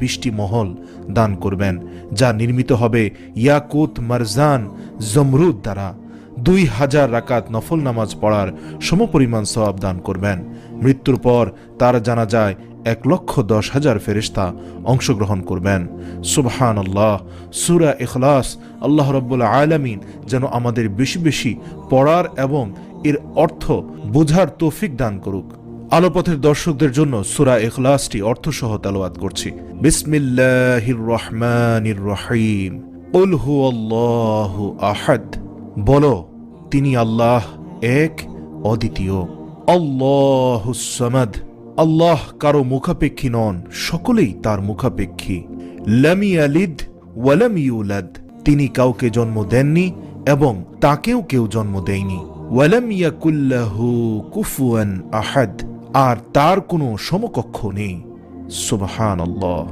বৃষ্টি মহল দান করবেন, যা নির্মিত হবে ইয়াকুত মারজান জমরুদ দ্বারা। দুই হাজার রাকাত নফল নামাজ পড়ার সমপরিমাণ সওয়াব দান করবেন। মৃত্যুর পর তার জানা যায় এক লক্ষ দশ হাজার ফেরিস্তা অংশগ্রহণ করবেন। সুবহান আল্লাহ সুরা এখলাস আল্লাহ রব্বুল আলামিন যেন আমাদের বেশি বেশি পড়ার এবং এর অর্থ বোঝার তৌফিক দান করুক। আলোপথের দর্শকদের জন্য সুরা ইখলাসটি অর্থসহ তালাওয়াত করছি। বিসমিল্লাহির রহমানির রহিম উল হুয়াল্লাহু আহাদ। বলো, তিনি আল্লাহ এক, অদ্বিতীয়। আল্লাহু সামাদ। আল্লাহ কারও মুখাপেক্ষী নন, সকলেই তার মুখাপেক্ষী। লামি আলিদ ওয়ালাম ইউলাদ। তিনি কাউকে জন্ম দেননি এবং তাকেও কেউ জন্ম দেয়নি। ওয়ালাম ইয়াকুল্লাহু কুফুয়ান আহাদ। আর তার কোনো সমকক্ষ নেই। সুবহান আল্লাহ